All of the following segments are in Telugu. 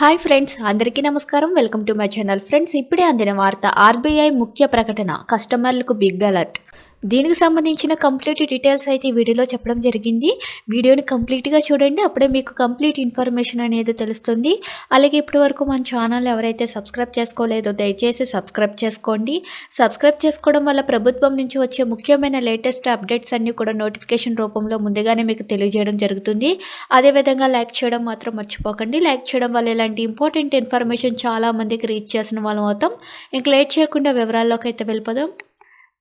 హాయ్ ఫ్రెండ్స్ అందరికీ నమస్కారం. Welcome to my channel. Friends ఇప్పుడే అందిన వార్త ఆర్బీఐ ముఖ్య ప్రకటన కస్టమర్లకు బిగ్ అలర్ట్. దీనికి సంబంధించిన కంప్లీట్ డీటెయిల్స్ అయితే ఈ వీడియోలో చెప్పడం జరిగింది. వీడియోని కంప్లీట్గా చూడండి. అప్పుడే మీకు కంప్లీట్ ఇన్ఫర్మేషన్ అనేది తెలుస్తుంది. అలాగే ఇప్పటి వరకు మన ఛానల్ ఎవరైతే సబ్స్క్రైబ్ చేసుకోలేదో దయచేసి సబ్స్క్రైబ్ చేసుకోండి. సబ్స్క్రైబ్ చేసుకోవడం వల్ల ప్రభుత్వం నుంచి వచ్చే ముఖ్యమైన లేటెస్ట్ అప్డేట్స్ అన్నీ కూడా నోటిఫికేషన్ రూపంలో ముందుగానే మీకు తెలియజేయడం జరుగుతుంది. అదేవిధంగా లైక్ చేయడం మాత్రం మర్చిపోకండి. లైక్ చేయడం వల్ల ఇలాంటి ఇంపార్టెంట్ ఇన్ఫర్మేషన్ చాలా మందికి రీచ్ చేసిన వాళ్ళం అవుతాం. ఇంక లేట్ చేయకుండా వివరాల్లోకి అయితే వెళ్ళిపోదాం.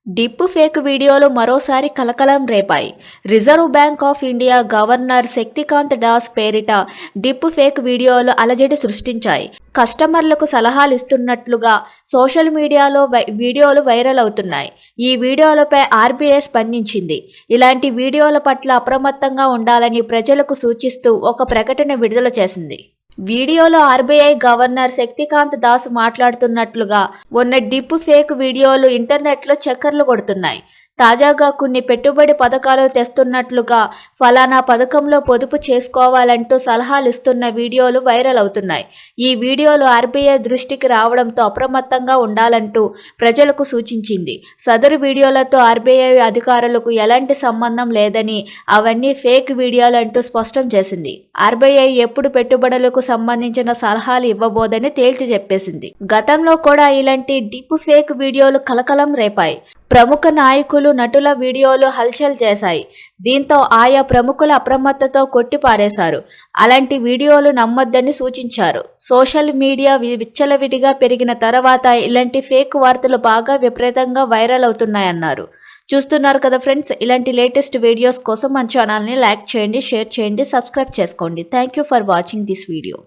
డిప్పు ఫేక్ వీడియోలు మరోసారి కలకలం రేపాయి. Reserve Bank of India governor Shaktikanta Das పేరిట డిప్పు ఫేక్ వీడియోలు అలజడి సృష్టించాయి. కస్టమర్లకు సలహాలు ఇస్తున్నట్లుగా సోషల్ మీడియాలో వై- వీడియోలు వైరల్ అవుతున్నాయి. ఈ వీడియోలపై ఆర్బీఐ స్పందించింది. ఇలాంటి వీడియోల పట్ల అప్రమత్తంగా ఉండాలని ప్రజలకు సూచిస్తూ ఒక ప్రకటన విడుదల చేసింది. వీడియోలో ఆర్బీఐ గవర్నర్ శక్తికాంత్ దాస్ మాట్లాడుతున్నట్లుగా ఉన్న డిప్ ఫేక్ వీడియోలు ఇంటర్నెట్లో చక్కర్లు కొడుతున్నాయి. తాజాగా కొన్ని పెట్టుబడి పథకాలు తెస్తున్నట్లుగా ఫలానా పథకంలో పొదుపు చేసుకోవాలంటూ సలహాలు ఇస్తున్న వీడియోలు వైరల్ అవుతున్నాయి. ఈ వీడియోలు ఆర్బీఐ దృష్టికి రావడంతో అప్రమత్తంగా ఉండాలంటూ ప్రజలకు సూచించింది. సదరు వీడియోలతో ఆర్బీఐ అధికారులకు ఎలాంటి సంబంధం లేదని అవన్నీ ఫేక్ వీడియోలంటూ స్పష్టం చేసింది. ఆర్బీఐ ఎప్పుడు పెట్టుబడులకు సంబంధించిన సలహాలు ఇవ్వబోదని తేల్చి చెప్పేసింది గతంలో కూడా ఇలాంటి డిప్ ఫేక్ వీడియోలు కలకలం రేపాయి. ప్రముఖ నాయకులు నటుల వీడియోలు హల్చల్ చేశాయి. దీంతో ఆయా ప్రముఖుల అప్రమత్తతో కొట్టిపారేశారు. అలాంటి వీడియోలు నమ్మొద్దని సూచించారు. సోషల్ మీడియా వి- విచ్చలవిడిగా పెరిగిన తర్వాత ఇలాంటి ఫేక్ వార్తలు బాగా విపరీతంగా వైరల్ అవుతున్నాయన్నారు. చూస్తున్నారు కదా ఫ్రెండ్స్ ఇలాంటి లేటెస్ట్ వీడియోస్ కోసం మన ఛానల్ని లైక్ చేయండి షేర్ చేయండి సబ్స్క్రైబ్ చేసుకోండి. Thank you for watching this video.